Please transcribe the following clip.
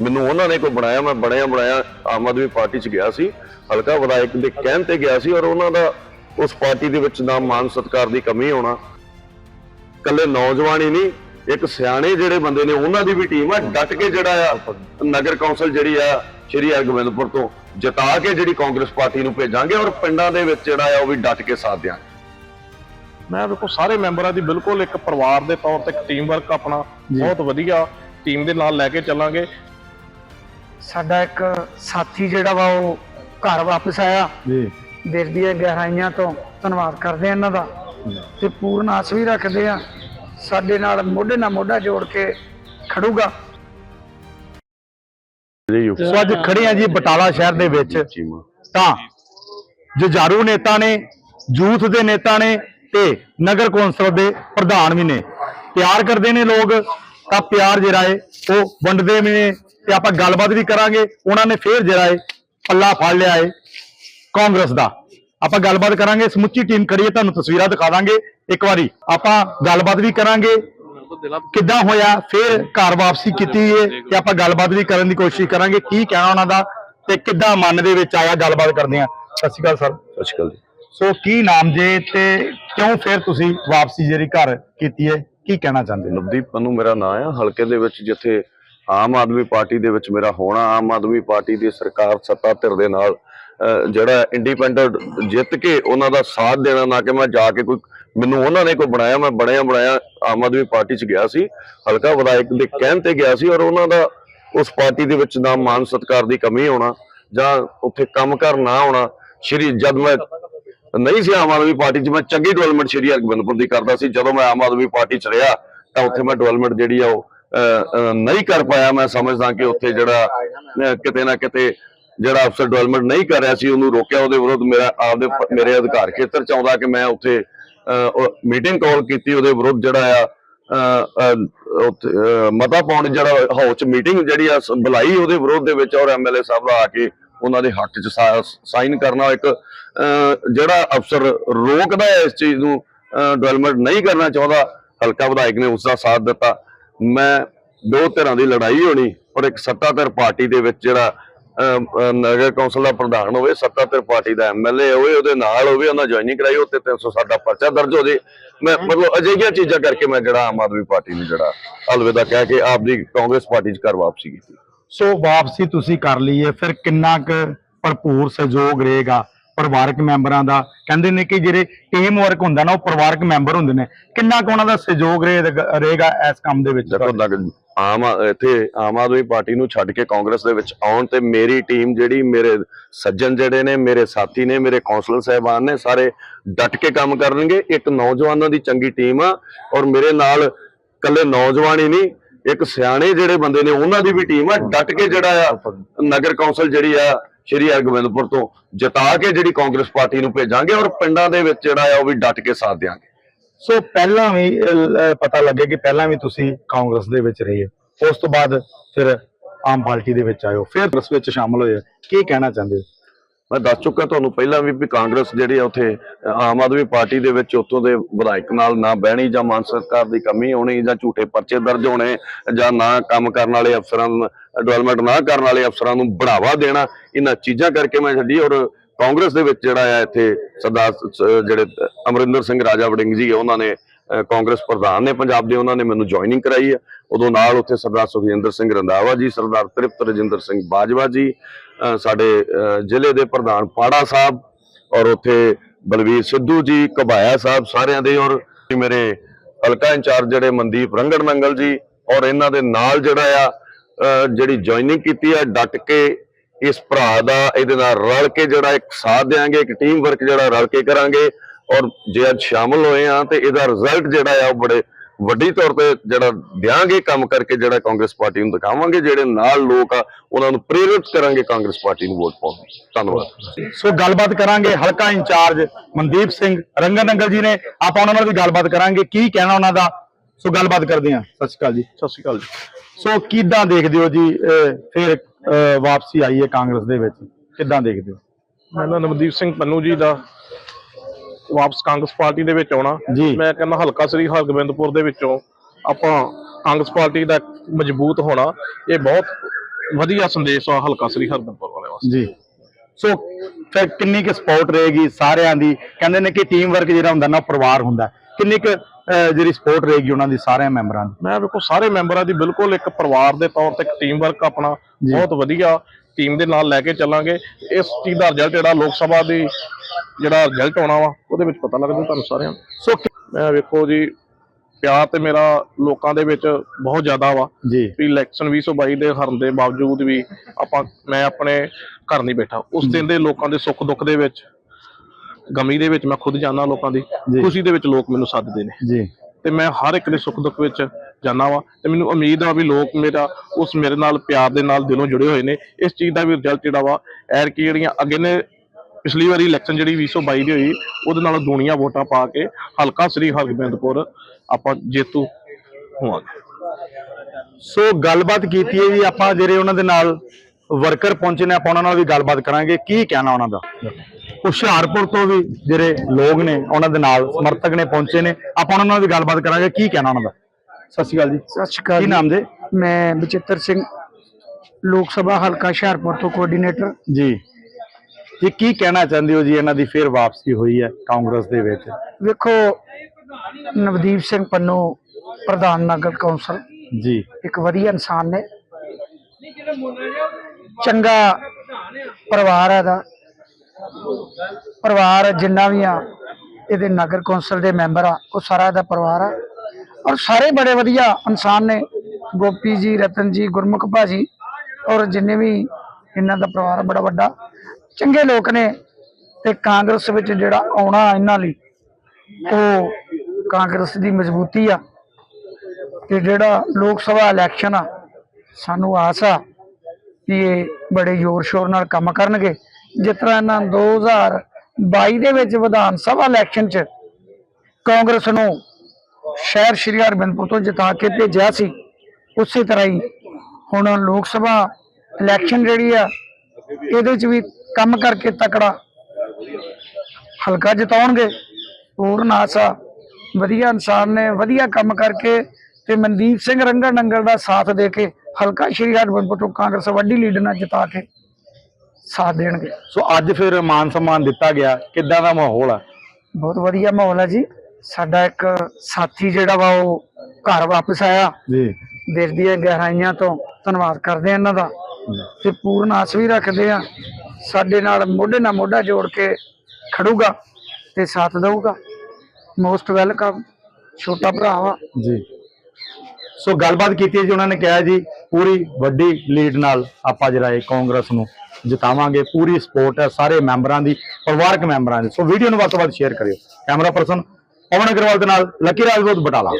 ਮੈਨੂੰ ਉਹਨਾਂ ਨੇ ਕੋਈ ਬਣਾਇਆ ਮੈਂ ਬਣਿਆ ਬਣਾਇਆ ਆਮ ਆਦਮੀ ਪਾਰਟੀ 'ਚ ਗਿਆ ਸੀ ਹਲਕਾ ਵਿਧਾਇਕ ਦੇ ਕਹਿਣ ਤੇ ਗਿਆ ਸੀ ਔਰ ਉਹਨਾਂ ਦਾ ਉਸ ਪਾਰਟੀ ਦੇ ਵਿੱਚ ਨਾ ਮਾਨ ਸਤਕਾਰ ਦੀ ਕਮੀ ਹੋਣਾ। ਕੱਲੇ ਨੌਜਵਾਨ ਹੀ ਨਹੀਂ ਇੱਕ ਸਿਆਣੇ ਜਿਹੜੇ ਬੰਦੇ ਨੇ ਉਹਨਾਂ ਦੀ ਵੀ ਟੀਮ ਆ ਡਟ ਕੇ ਜਿਹੜਾ ਆ ਨਗਰ ਕੌਂਸਲ ਜਿਹੜੀ ਆ ਸ਼੍ਰੀ ਹਰਗੋਬਿੰਦਪੁਰ ਤੋਂ ਜਿਤਾ ਕੇ ਜਿਹੜੀ ਕਾਂਗਰਸ ਪਾਰਟੀ ਨੂੰ ਭੇਜਾਂਗੇ ਔਰ ਪਿੰਡਾਂ ਦੇ ਵਿੱਚ ਜਿਹੜਾ ਆ ਉਹ ਵੀ ਡਟ ਕੇ ਸਾਥ ਦਿਆਂਗੇ। ਮੈਂ ਵੇਖੋ ਸਾਰੇ ਮੈਂਬਰਾਂ ਦੀ ਬਿਲਕੁਲ ਇੱਕ ਪਰਿਵਾਰ ਦੇ ਤੌਰ ਤੇ ਇੱਕ ਟੀਮ ਵਰਕ ਆਪਣਾ ਬਹੁਤ ਵਧੀਆ ਟੀਮ ਦੇ ਨਾਲ ਲੈ ਕੇ ਚੱਲਾਂਗੇ। ਸਾਡਾ ਇੱਕ ਸਾਥੀ ਜਿਹੜਾ ਵਾ ਉਹ ਘਰ ਵਾਪਸ ਆਇਆ। ਜੀ। ਦਿਲ ਦੀਆਂ ਗਹਿਰਾਈਆਂ ਤੋਂ ਧੰਨਵਾਦ ਕਰਦੇ ਆ ਇਹਨਾਂ ਦਾ। ਤੇ ਪੂਰਨ ਆਸ ਵੀ ਰੱਖਦੇ ਆ ਸਾਡੇ ਨਾਲ ਮੋਢੇ ਨਾਲ ਮੋਢਾ ਜੋੜ ਕੇ ਖੜੂਗਾ। ਸੋ ਅੱਜ ਖੜੇ ਆ ਜੀ ਬਟਾਲਾ ਸ਼ਹਿਰ ਦੇ ਵਿੱਚ। ਤਾਂ ਜੁਝਾਰੂ ਨੇਤਾ ਨੇ ਯੂਥ ਦੇ ਨੇਤਾ ਨੇ ਤੇ ਨਗਰ ਕੌਂਸਲ ਦੇ ਪ੍ਰਧਾਨ ਵੀ ਨੇ। ਪਿਆਰ ਕਰਦੇ ਨੇ ਲੋਕ ਤਾਂ ਪਿਆਰ ਜਿਹੜਾ ਏ ਉਹ ਵੰਡਦੇ ਵੀ ਨੇ। ਤੇ ਆਪਾਂ ਗੱਲਬਾਤ ਵੀ ਕਰਾਂਗੇ। ਉਹਨਾਂ ਨੇ ਫੇਰ ਜਿਹੜਾ ਏ ਪੱਲਾ ਫੜ ਲਿਆ ਏ ਕਾਂਗਰਸ ਦਾ। ਆਪਾਂ ਗੱਲਬਾਤ ਕਰਾਂਗੇ ਸਮੁੱਚੀ ਟੀਮ ਖੜੀ ਹੈ ਤੁਹਾਨੂੰ ਤਸਵੀਰਾਂ ਦਿਖਾ ਦਾਂਗੇ। ਇੱਕ ਵਾਰੀ ਆਪਾਂ ਗੱਲਬਾਤ ਵੀ ਕਰਾਂਗੇ ਕਿੱਦਾਂ ਹੋਇਆ ਫਿਰ ਘਰ ਵਾਪਸੀ ਕੀਤੀ ਏ ਤੇ ਆਪਾਂ ਗੱਲਬਾਤ ਵੀ ਕਰਨ ਦੀ ਕੋਸ਼ਿਸ਼ ਕਰਾਂਗੇ ਕੀ ਕਹਿਣਾ ਉਹਨਾਂ ਦਾ ਤੇ ਕਿੱਦਾਂ ਮਨ ਦੇ ਵਿੱਚ ਆਇਆ ਗੱਲਬਾਤ ਕਰਦੇ ਆ। ਸਤਿ ਸ਼੍ਰੀ ਅਕਾਲ ਸਰ। ਸਤਿ ਸ਼੍ਰੀ ਅਕਾਲ ਜੀ। ਸੋ ਕੀ ਨਾਮ ਜੇ ਤੇ ਕਿਉਂ ਫਿਰ ਤੁਸੀਂ ਵਾਪਸੀ ਜਿਹੜੀ ਘਰ ਕੀਤੀ ਹੈ ਕੀ ਕਹਿਣਾ ਚਾਹੁੰਦੇ ਹੋ? ਨਵਦੀਪ ਪੰਨੂ ਮੇਰਾ ਨਾਮ ਆ ਹਲਕੇ ਦੇ ਵਿੱਚ ਜਿੱਥੇ ਆਮ ਆਦਮੀ ਪਾਰਟੀ ਦੇ ਵਿੱਚ ਮੇਰਾ ਹੋਣਾ, ਆਮ ਆਦਮੀ ਪਾਰਟੀ ਦੀ ਸਰਕਾਰ ਸੱਤਾ ਧਿਰ ਦੇ ਨਾਲ ਜਿਹੜਾ ਇੰਡੀਪੈਂਡੈਂਟ ਜਿੱਤ ਕੇ ਉਹਨਾਂ ਦਾ ਸਾਥ ਦੇਣਾ, ਨਾ ਕਿ ਮੈਂ ਜਾ ਕੇ ਕੋਈ, ਮੈਨੂੰ ਉਹਨਾਂ ਨੇ ਕੋਈ ਬਣਾਇਆ, ਮੈਂ ਬਣਿਆ, ਬਣਾਇਆ, ਆਮ ਆਦਮੀ ਪਾਰਟੀ 'ਚ ਗਿਆ ਸੀ, ਹਲਕਾ ਵਿਧਾਇਕ ਦੇ ਕਹਿਣ ਤੇ ਗਿਆ ਸੀ ਔਰ ਉਹਨਾਂ ਦਾ ਉਸ ਪਾਰਟੀ ਦੇ ਵਿੱਚ ਨਾ ਮਾਨ ਸਤਕਾਰ ਦੀ ਕਮੀ ਹੋਣਾ ਜਾਂ ਉੱਥੇ ਕੰਮ ਕਰ ਨਾ ਹੋਣਾ, ਸ਼੍ਰੀ ਜਦ ਮੈਂ ਨਹੀਂ ਸੀ ਆਮ ਆਦਮੀ ਪਾਰਟੀ 'ਚ, ਮੈਂ ਚੰਗੀ ਡਿਵੈਲਪਮੈਂਟ ਸ਼੍ਰੀ ਹਰਗੋਬਿੰਦਪੁਰ ਦੀ ਕਰਦਾ ਸੀ, ਜਦੋਂ ਮੈਂ ਆਮ ਆਦਮੀ ਪਾਰਟੀ 'ਚ ਰਿਹਾ, ਤਾਂ ਉੱਥੇ ਮੈਂ ਡਿਵੈਲਪਮੈਂਟ ਜਿਹੜੀ ਆ ਉਹ ਨਹੀਂ ਕਰ ਪਾਇਆ, ਮੈਂ ਸਮਝਦਾ ਕਿ ਉੱਥੇ ਜਿਹੜਾ ਕਿਤੇ ਨਾ ਕਿਤੇ ਜਿਹੜਾ ਅਫਸਰ ਡਿਵੈਲਪਮੈਂਟ ਨਹੀਂ ਕਰ ਰਿਹਾ ਸੀ, ਉਹਨੂੰ ਰੋਕਿਆ, ਉਹਦੇ ਵਿਰੁੱਧ ਮੇਰਾ ਆਪਦੇ ਮੇਰੇ ਅਧਿਕਾਰ ਖੇਤਰ 'ਚ ਆਉਂਦਾ ਕਿ ਮੈਂ ਉੱਥੇ ਮੀਟਿੰਗ ਕਾਲ ਕੀਤੀ, ਉਹਦੇ ਵਿਰੁੱਧ ਜਿਹੜਾ ਆ ਮਤਾ ਪਾਉਣ ਜਿਹੜਾ ਹਾਊਸ 'ਚ ਮੀਟਿੰਗ ਜਿਹੜੀ ਆ ਬੁਲਾਈ ਉਹਦੇ ਵਿਰੋਧ ਦੇ ਵਿੱਚ ਔਰ ਐਮਐਲਏ ਸਾਹਿਬ ਆ ਕੇ ਉਹਨਾਂ ਦੇ ਹੱਕ 'ਚ ਸਾਈਨ ਕਰਨਾ ਇੱਕ ਜਿਹੜਾ ਅਫਸਰ ਰੋਕਦਾ ਹੈ ਇਸ ਚੀਜ਼ ਨੂੰ ਡਿਵੈਲਪਮੈਂਟ ਨਹੀਂ ਕਰਨਾ ਚਾਹੁੰਦਾ, ਹਲਕਾ ਵਿਧਾਇਕ ਨੇ ਉਸ ਦਾ ਸਾਥ ਦਿੱਤਾ। ਮੈਂ ਦੋ ਧਿਰਾਂ ਦੀ ਲੜਾਈ ਹੋਣੀ ਔਰ ਇੱਕ ਸੱਤਾਧਰ ਪਾਰਟੀ ਦੇ ਵਿੱਚ ਜਿਹੜਾ ਨਗਰ ਕੌਂਸਲ ਦਾ ਪ੍ਰਧਾਨ ਹੋਵੇ ਸੱਤਾਧਰ ਪਾਰਟੀ ਦਾ ਐਮਐਲਏ ਹੋਵੇ ਉਹਦੇ ਨਾਲ ਹੋਵੇ ਉਹਨਾਂ ਜੁਆਇਨਿੰਗ ਕਰਾਈ ਉੱਤੇ 307 ਦਾ ਪਰਚਾ ਦਰਜ ਹੋ ਜੇ। ਮੈਂ ਮਤਲਬ ਅਜਿਹੀਆਂ ਚੀਜ਼ਾਂ ਕਰਕੇ ਮੈਂ ਜਿਹੜਾ ਆਮ ਆਦਮੀ ਪਾਰਟੀ ਨੂੰ ਜਿਹੜਾ ਅਲਵਿਦਾ ਕਹਿ ਕੇ ਆਪਦੀ ਕਾਂਗਰਸ ਪਾਰਟੀ 'ਚ ਘਰ ਵਾਪਸੀ ਕੀਤੀ। ਸੋ ਵਾਪਸੀ ਤੁਸੀਂ ਕਰ ਲਈ ਹੈ ਫਿਰ ਕਿੰਨਾ ਕੁ ਭਰਪੂਰ ਸਹਿਯੋਗ ਰਹੇਗਾ? ਪਰਿਵਾਰਕ ਮੈਂਬਰਾਂ ਦਾ, ਕਹਿੰਦੇ ਨੇ ਕਿ ਜਿਹੜੇ ਟੀਮ ਵਰਕ ਹੁੰਦਾ ਨਾ, ਉਹ ਪਰਿਵਾਰਕ ਮੈਂਬਰ ਹੁੰਦੇ ਨੇ। ਕਿੰਨਾ ਕੁ ਉਹਨਾਂ ਦਾ ਸਹਿਯੋਗ ਰਹੇਗਾ ਇਸ ਕੰਮ ਦੇ ਵਿੱਚ? ਦੇਖੋ ਆਮ ਇੱਥੇ ਆਮ ਆਦਮੀ ਪਾਰਟੀ ਨੂੰ ਛੱਡ ਕੇ ਕਾਂਗਰਸ ਦੇ ਵਿੱਚ ਆਉਣ ਤੇ ਮੇਰੀ ਟੀਮ ਜਿਹੜੀ, ਮੇਰੇ ਸੱਜਣ ਜਿਹੜੇ ਨੇ, ਮੇਰੇ ਸਾਥੀ ਨੇ, ਮੇਰੇ ਕੌਂਸਲਰ ਸਾਹਿਬਾਨ ਨੇ, ਸਾਰੇ ਡਟ ਕੇ ਕੰਮ ਕਰਨਗੇ। ਇੱਕ ਨੌਜਵਾਨਾਂ ਦੀ ਚੰਗੀ ਟੀਮ ਆ ਔਰ ਮੇਰੇ ਨਾਲ ਕੱਲੇ ਨੌਜਵਾਨ ਹੀ ਨਹੀਂ, ਇੱਕ ਸਿਆਣੇ ਜਿਹੜੇ ਬੰਦੇ ਨੇ, ਉਹਨਾਂ ਦੀ ਵੀ ਟੀਮ ਆ। ਡਟ ਕੇ ਜਿਹੜਾ ਆ ਨਗਰ ਕੌਂਸਲ ਜਿਹੜੀ ਆ ਸ਼੍ਰੀ ਹਰਗੋਬਿੰਦਪੁਰ ਤੋਂ ਜਿਤਾ ਕੇ ਜਿਹੜੀ ਕਾਂਗਰਸ ਪਾਰਟੀ ਨੂੰ ਭੇਜਾਂਗੇ ਔਰ ਪਿੰਡਾਂ ਦੇ ਵਿੱਚ ਜਿਹੜਾ ਆ ਉਹ ਵੀ ਡਟ ਕੇ ਸਾਥ ਦਿਆਂਗੇ। ਸੋ ਪਹਿਲਾਂ ਵੀ ਪਤਾ ਲੱਗੇ ਕਿ ਪਹਿਲਾਂ ਵੀ ਤੁਸੀਂ ਕਾਂਗਰਸ ਦੇ ਵਿੱਚ ਰਹੇ ਹੋ। ਉਸ ਤੋਂ ਬਾਅਦ ਫਿਰ ਆਮ ਪਾਰਟੀ ਦੇ ਵਿੱਚ ਆਇਓ ਫਿਰ ਉਸ ਵਿੱਚ ਸ਼ਾਮਲ ਹੋਏ ਕੀ ਕਹਿਣਾ ਚਾਹੁੰਦੇ ਹੋ? ਮੈਂ ਦੱਸ ਚੁੱਕਾ ਤੁਹਾਨੂੰ ਪਹਿਲਾਂ ਵੀ ਵੀ ਕਾਂਗਰਸ ਜਿਹੜੀ ਆ ਉੱਥੇ ਆਮ ਆਦਮੀ ਪਾਰਟੀ ਦੇ ਵਿੱਚ ਉੱਥੋਂ ਦੇ ਵਿਧਾਇਕ ਨਾਲ ਨਾ ਬਹਿਣੀ ਜਾਂ ਮਾਨ ਸਰਕਾਰ ਦੀ ਕਮੀ ਹੋਣੀ ਜਾਂ ਝੂਠੇ ਪਰਚੇ ਦਰਜ ਹੋਣੇ ਜਾਂ ਨਾ ਕੰਮ ਕਰਨ ਵਾਲੇ ਅਫਸਰਾਂ ਨੂੰ ਡਿਵੈਲਪਮੈਂਟ ਨਾ ਕਰਨ ਵਾਲੇ ਅਫਸਰਾਂ ਨੂੰ ਬੜਾਵਾ ਦੇਣਾ, ਇਹਨਾਂ ਚੀਜ਼ਾਂ ਕਰਕੇ ਮੈਂ ਛੱਡੀ ਔਰ ਕਾਂਗਰਸ ਦੇ ਵਿੱਚ ਜਿਹੜਾ ਆ ਇੱਥੇ ਸਰਦਾਰ ਜਿਹੜੇ ਅਮਰਿੰਦਰ ਸਿੰਘ ਰਾਜਾ ਵੜਿੰਗ ਜੀ ਉਹਨਾਂ ਨੇ ਕਾਂਗਰਸ ਪ੍ਰਧਾਨ ਨੇ ਪੰਜਾਬ ਦੇ, ਉਹਨਾਂ ਨੇ ਮੈਨੂੰ ਜੁਆਇਨਿੰਗ ਕਰਾਈ ਹੈ ਉਦੋਂ ਨਾਲ ਉੱਥੇ ਸਰਦਾਰ ਸੁਖਜਿੰਦਰ ਸਿੰਘ ਰੰਧਾਵਾ ਜੀ, ਸਰਦਾਰ ਤ੍ਰਿਪਤ ਰਜਿੰਦਰ ਸਿੰਘ ਬਾਜਵਾ ਜੀ ਸਾਡੇ ਜ਼ਿਲ੍ਹੇ ਦੇ ਪ੍ਰਧਾਨ ਪਾੜਾ ਸਾਹਿਬ ਔਰ ਉੱਥੇ ਬਲਵੀਰ ਸਿੱਧੂ ਜੀ, ਘਬਾਇਆ ਸਾਹਿਬ ਸਾਰਿਆਂ ਦੇ ਔਰ ਮੇਰੇ ਹਲਕਾ ਇੰਚਾਰਜ ਜਿਹੜੇ ਮਨਦੀਪ ਰੰਗੜ ਨੰਗਲ ਜੀ ਔਰ ਇਹਨਾਂ ਦੇ ਨਾਲ ਜਿਹੜਾ ਆ ਜਿਹੜੀ ਜੁਆਇਨਿੰਗ ਕੀਤੀ ਆ, ਡਟ ਕੇ ਇਸ ਭਰਾ ਦਾ, ਇਹਦੇ ਨਾਲ ਰਲ ਕੇ ਜਿਹੜਾ ਇੱਕ ਸਾਥ ਦੇਾਂਗੇ ਇੱਕ ਟੀਮ ਵਰਕ ਜਿਹੜਾ ਰਲ ਕੇ ਕਰਾਂਗੇ ਔਰ ਜੇ ਅੱਜ ਸ਼ਾਮਲ ਹੋਏ ਆ ਤੇ ਇਹਦਾ ਰਿਜ਼ਲਟ ਜਿਹੜਾ ਆ ਉਹ ਬੜੇ ਵੱਡੀ ਤੌਰ ਤੇ ਜਿਹੜਾ ਦਿਆਂਗੇ ਕੰਮ ਕਰਕੇ ਜਿਹੜਾ ਕਾਂਗਰਸ ਪਾਰਟੀ ਨੂੰ ਦਿਖਾਵਾਂਗੇ ਜਿਹੜੇ ਨਾਲ ਲੋਕ ਆ ਉਹਨਾਂ ਨੂੰ ਪ੍ਰੇਰਿਤ ਕਰਾਂਗੇ ਕਾਂਗਰਸ ਪਾਰਟੀ ਨੂੰ ਵੋਟ ਪਾਉਣ। ਧੰਨਵਾਦ। ਸੋ ਗੱਲਬਾਤ ਕਰਾਂਗੇ ਹਲਕਾ ਇੰਚਾਰਜ ਮਨਦੀਪ ਸਿੰਘ ਰੰਗਨ ਅੰਗਲ ਜੀ ਨੇ। ਆਪਾਂ ਉਹਨਾਂ ਨਾਲ ਵੀ ਗੱਲਬਾਤ ਕਰਾਂਗੇ ਕੀ ਕਹਿਣਾ ਉਹਨਾਂ ਦਾ? ਸੋ ਗੱਲਬਾਤ ਕਰਦੇ ਹਾਂ। ਸਤਿ ਸ਼੍ਰੀ ਅਕਾਲ ਜੀ। ਸਤਿ ਸ਼੍ਰੀ ਅਕਾਲ ਜੀ। ਸੋ ਕਿੱਦਾਂ ਦੇਖਦੇ ਹੋ ਜੀ ਫਿਰ ਵਾਪਸੀ ਆਈ ਹੈ ਕਾਂਗਰਸ ਦੇ ਵਿੱਚ? ਕਿੱਦਾਂ ਦੇਖਦੇ ਹੋ? ਮੈਂ ਨਾ ਨਵਦੀਪ ਸਿੰਘ ਪੰਨੂ ਜੀ ਦਾ ਵਾਪਸ ਕਾਂਗਰਸ ਪਾਰਟੀ ਦੇ ਵਿੱਚ ਆਉਣਾ। ਜੀ। ਮੈਂ ਕਹਿੰਦਾ ਹਲਕਾ ਸ੍ਰੀ ਹਰਗੋਬਿੰਦਪੁਰ ਦੇ ਵਿੱਚੋਂ ਆਪਾਂ ਕਾਂਗਰਸ ਪਾਰਟੀ ਦਾ ਮਜ਼ਬੂਤ ਹੋਣਾ ਇਹ ਬਹੁਤ ਵਧੀਆ ਸੰਦੇਸ਼ ਆ ਹਲਕਾ ਸ੍ਰੀ ਹਰਗੋਬਿੰਦਪੁਰ ਵਾਲੇ ਵਾਸਤੇ। ਜੀ। ਸੋ ਫਿਰ ਕਿੰਨੀ ਕੁ ਸਪੋਰਟ ਰਹੇਗੀ ਸਾਰਿਆਂ ਦੀ? ਕਹਿੰਦੇ ਨੇ ਕਿ ਟੀਮ ਵਰਕ ਜਿਹੜਾ ਹੁੰਦਾ ਨਾ ਉਹ ਪਰਿਵਾਰ ਹੁੰਦਾ। ਕਿੰਨੀ ਕੁ ਅਹ, ਜਿਹੜੀ ਸਪੋਰਟ ਰਹੇਗੀ ਉਹਨਾਂ ਦੀ ਸਾਰਿਆਂ ਮੈਂਬਰਾਂ ਦੀ? ਮੈਂ ਵੇਖੋ ਸਾਰੇ ਮੈਂਬਰਾਂ ਦੀ ਬਿਲਕੁਲ ਇੱਕ ਪਰਿਵਾਰ ਦੇ ਤੌਰ ਤੇ ਇੱਕ ਟੀਮ ਵਰਕ ਆਪਣਾ। ਬਹੁਤ ਵਧੀਆ। ਟੀਮ ਦੇ ਨਾਲ ਲੈ ਕੇ ਚੱਲਾਂਗੇ। ਇਸ ਚੀਜ਼ ਦਾ ਰਿਜ਼ਲਟ ਜਿਹੜਾ ਲੋਕ ਸਭਾ ਦੀ ਜਿਹੜਾ ਰਿਜ਼ਲਟ ਆਉਣਾ ਵਾ ਉਹਦੇ ਵਿੱਚ ਪਤਾ ਲੱਗਦਾ ਤੁਹਾਨੂੰ ਸਾਰਿਆਂ ਨੂੰ। ਸੋ ਮੈਂ ਵੇਖੋ ਜੀ ਪਿਆਰ ਤੇ ਮੇਰਾ ਲੋਕਾਂ ਦੇ ਵਿੱਚ ਬਹੁਤ ਜ਼ਿਆਦਾ ਵਾ। ਜੀ। ਵੀ ਇਲੈਕਸ਼ਨ 2022 ਦੇ ਹਾਰਨ ਦੇ ਬਾਵਜੂਦ ਵੀ ਆਪਾਂ ਮੈਂ ਆਪਣੇ ਘਰ ਨਹੀਂ ਬੈਠਾ। ਉਸ ਦਿਨ ਦੇ ਲੋਕਾਂ ਦੇ ਸੁੱਖ ਦੁੱਖ ਦੇ ਵਿੱਚ ਗਮੀ ਦੇ ਵਿੱਚ ਮੈਂ ਖੁਦ ਜਾਣਾ ਲੋਕਾਂ ਦੀ। ਖੁਸ਼ੀ ਦੇ ਵਿੱਚ ਲੋਕ ਮੈਨੂੰ ਸੱਦਦੇ ਨੇ। ਜੀ। ਤੇ ਮੈਂ ਹਰ ਇੱਕ ਦੇ ਸੁੱਖ ਦੁੱਖ ਵਿੱਚ ਜਾਂਦਾ ਵਾ ਤੇ ਮੈਨੂੰ ਉਮੀਦ ਆ ਵੀ ਲੋਕ ਮੇਰਾ, ਉਸ ਮੇਰੇ ਨਾਲ, ਪਿਆਰ ਦੇ ਨਾਲ ਦਿਲੋਂ ਜੁੜੇ ਹੋਏ ਨੇ। ਇਸ ਚੀਜ਼ ਦਾ ਵੀ ਰਿਜ਼ਲਟ ਜਿਹੜਾ ਵਾ ਐਰ ਕੀ ਜਿਹੜੀਆਂ ਅੱਗੇ ਨੇ ਪਿਛਲੀ ਵਾਰੀ ਇਲੈਕਸ਼ਨ ਜਿਹੜੀ 2022 ਦੀ ਹੋਈ, ਉਹਦੇ ਨਾਲ ਦੁਨੀਆ ਵੋਟਾਂ ਪਾ ਕੇ ਹਲਕਾ ਸ੍ਰੀ ਹਰਗੋਬਿੰਦਪੁਰ ਆਪਾਂ ਜੇਤੂ ਹੋਵਾਂਗੇ। ਸੋ ਗੱਲਬਾਤ ਕੀਤੀ ਹੈ ਜੀ ਆਪਾਂ ਜਿਹੜੇ ਉਹਨਾਂ ਦੇ ਨਾਲ ਵਰਕਰ ਪਹੁੰਚੇ ਨੇ, ਆਪਾਂ ਉਹਨਾਂ ਨਾਲ ਵੀ ਗੱਲਬਾਤ ਕਰਾਂਗੇ। ਕੀ ਕਹਿਣਾ ਉਹਨਾਂ ਦਾ? ਹੁਸ਼ਿਆਰਪੁਰ ਤੋਂ ਵੀ ਜਿਹੜੇ ਲੋਕ ਨੇ, ਉਹਨਾਂ ਦੇ ਨਾਲ ਸਮਰਥਕ ਨੇ, ਪਹੁੰਚੇ ਨੇ, ਆਪਾਂ ਉਹਨਾਂ ਨਾਲ ਵੀ ਗੱਲਬਾਤ ਕਰਾਂਗੇ। ਕੀ ਕਹਿਣਾ ਉਹਨਾਂ ਦਾ? ਸਤਿ ਸ਼੍ਰੀ ਅਕਾਲ ਜੀ। ਸਤਿ ਸ਼੍ਰੀ ਅਕਾਲ ਕੀ। ਨਾਮ ਜੀ? ਮੈਂ ਬਚਿੱਤਰ ਸਿੰਘ ਲੋਕ ਸਭਾ ਹਲਕਾ ਹੁਸ਼ਿਆਰਪੁਰ ਤੋਂ ਕੋਆਰਡੀਨੇਟਰ ਜੀ। ਜੀ ਕੀ ਕਹਿਣਾ ਚਾਹੁੰਦੇ ਹੋ ਜੀ ਇਹਨਾਂ ਦੀ ਫੇਰ ਵਾਪਸੀ ਹੋਈ ਹੈ ਕਾਂਗਰਸ ਦੇ ਵਿੱਚ? ਵੇਖੋ ਨਵਦੀਪ ਸਿੰਘ ਪੰਨੂ ਪ੍ਰਧਾਨ ਨਗਰ ਕੌਂਸਲ। ਜੀ। ਇੱਕ ਵਧੀਆ ਇਨਸਾਨ ਨੇ। ਚੰਗਾ ਪਰਿਵਾਰ ਹੈ ਦਾ ਪਰਿਵਾਰ ਜਿੰਨਾ ਵੀ ਆ ਇਹਦੇ ਨਗਰ ਕੌਂਸਲ ਦੇ ਮੈਂਬਰ ਆ ਉਹ ਸਾਰਾ ਇਹਦਾ ਪਰਿਵਾਰ ਆ। ਔਰ ਸਾਰੇ ਬੜੇ ਵਧੀਆ ਇਨਸਾਨ ਨੇ, ਗੋਪੀ ਜੀ, ਰਤਨ ਜੀ, ਗੁਰਮੁਖ ਭਾਜੀ ਔਰ ਜਿੰਨੇ ਵੀ ਇਹਨਾਂ ਦਾ ਪਰਿਵਾਰ ਬੜਾ ਵੱਡਾ, ਚੰਗੇ ਲੋਕ ਨੇ ਤੇ ਕਾਂਗਰਸ ਵਿੱਚ ਜਿਹੜਾ ਆਉਣਾ ਇਹਨਾਂ ਲਈ, ਉਹ ਕਾਂਗਰਸ ਦੀ ਮਜ਼ਬੂਤੀ ਆ ਤੇ ਜਿਹੜਾ ਲੋਕ ਸਭਾ ਇਲੈਕਸ਼ਨ ਆ, ਸਾਨੂੰ ਆਸ ਆ ਕਿ ਇਹ ਬੜੇ ਜ਼ੋਰ ਸ਼ੋਰ ਨਾਲ ਕੰਮ ਕਰਨਗੇ। ਜਿਸ ਤਰ੍ਹਾਂ ਇਹਨਾਂ 2022 ਦੇ ਵਿੱਚ ਵਿਧਾਨ ਸਭਾ ਇਲੈਕਸ਼ਨ 'ਚ ਕਾਂਗਰਸ ਨੂੰ ਸ਼ਹਿਰ ਸ਼੍ਰੀ ਹਰਬਿੰਦਪੁਰ ਤੋਂ ਜਿਤਾ ਕੇ ਭੇਜਿਆ ਸੀ ਉਸੇ ਤਰ੍ਹਾਂ ਹੀ ਹੁਣ ਲੋਕ ਸਭਾ ਇਲੈਕਸ਼ਨ ਜਿਹੜੀ ਆ ਇਹਦੇ ਵਿੱਚ ਵੀ ਕੰਮ ਕਰਕੇ ਤਕੜਾ ਹਲਕਾ ਜਿਤਾਉਣਗੇ ਪੂਰਨ ਆਸਾ ਵਧੀਆ ਇਨਸਾਨ ਨੇ ਵਧੀਆ ਕੰਮ ਕਰਕੇ ਤੇ ਮਨਦੀਪ ਸਿੰਘ ਰੰਗਾ ਨੰਗਲ ਦਾ ਸਾਥ ਦੇ ਕੇ ਹਲਕਾ ਸ਼੍ਰੀ ਹਰਬੰਦਪੁਰ ਤੋਂ ਕਾਂਗਰਸ ਵੱਡੀ ਲੀਡ ਨਾਲ ਜਿਤਾ ਕੇ ਸਾਥ ਦੇਣਗੇ। ਸੋ ਅੱਜ ਫਿਰ ਮਾਨ ਸਨਮਾਨ ਦਿੱਤਾ ਗਿਆ ਕਿੱਦਾਂ ਦਾ ਮਾਹੌਲ ਹੈ ਬਹੁਤ ਵਧੀਆ ਮਾਹੌਲ ਹੈ ਜੀ। ਸਾਡਾ ਇੱਕ ਸਾਥੀ ਜਿਹੜਾ ਵਾ ਉਹ ਘਰ ਵਾਪਸ ਆਇਆ। ਜੀ। ਦੇਸ਼ ਦੀਆਂ ਗਹਿਰਾਈਆਂ ਤੋਂ ਧੰਨਵਾਦ ਕਰਦੇ ਆ ਇਹਨਾਂ ਦਾ। ਤੇ ਪੂਰਨ ਆਸ ਵੀ ਰੱਖਦੇ ਆ ਸਾਡੇ ਨਾਲ ਮੋਢੇ ਨਾਲ ਮੋਢਾ ਜੋੜ ਕੇ ਖੜੂਗਾ ਤੇ ਸਾਥ ਦਊਗਾ। ਮੋਸਟ ਵੈਲਕਮ ਛੋਟਾ ਭਰਾ ਵਾ ਜੀ। ਸੋ ਗੱਲਬਾਤ ਕੀਤੀ ਜੀ ਉਹਨਾਂ ਨੇ ਕਿਹਾ ਜੀ ਪੂਰੀ ਵੱਡੀ ਲੀਡ ਨਾਲ ਆਪਾਂ ਜਿਹੜਾ ਇਹ ਕਾਂਗਰਸ ਨੂੰ ਜਿਤਾਵਾਂਗੇ। ਪੂਰੀ ਸਪੋਰਟ ਹੈ ਸਾਰੇ ਮੈਂਬਰਾਂ ਦੀ ਪਰਿਵਾਰਕ ਮੈਂਬਰਾਂ ਦੀ। ਸੋ ਵੀਡੀਓ ਨੂੰ ਵੱਧ ਤੋਂ ਵੱਧ ਸ਼ੇਅਰ ਕਰਿਓ। ਕੈਮਰਾ ਪਰਸਨ ਪਵਨ ਅਗਰਵਾਲ ਦੇ ਨਾਲ ਲੱਕੀ ਰਾਜਪੂਤ ਬਟਾਲਾ।